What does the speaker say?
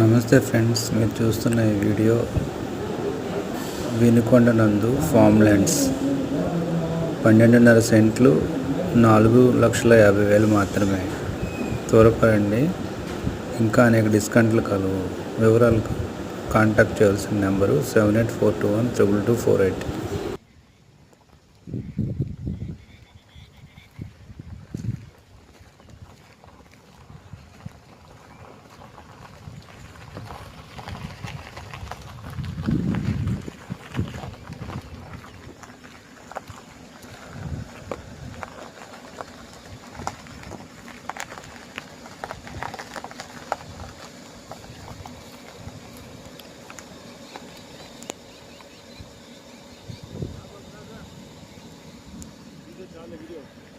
నమస్తే ఫ్రెండ్స్ మీరు చూస్తున్న ఈ వీడియో వినుకొండ నందు ఫామ్ ల్యాండ్స్ పన్నెండున్నర సెంట్లు నాలుగు లక్షల యాభై వేలు మాత్రమే. త్వరపడండి. ఇంకా అనేక డిస్కౌంట్లు కలవు. వివరాలు కాంటాక్ట్ చేయాల్సిన number seven eight four two one triple two four eight. on the video.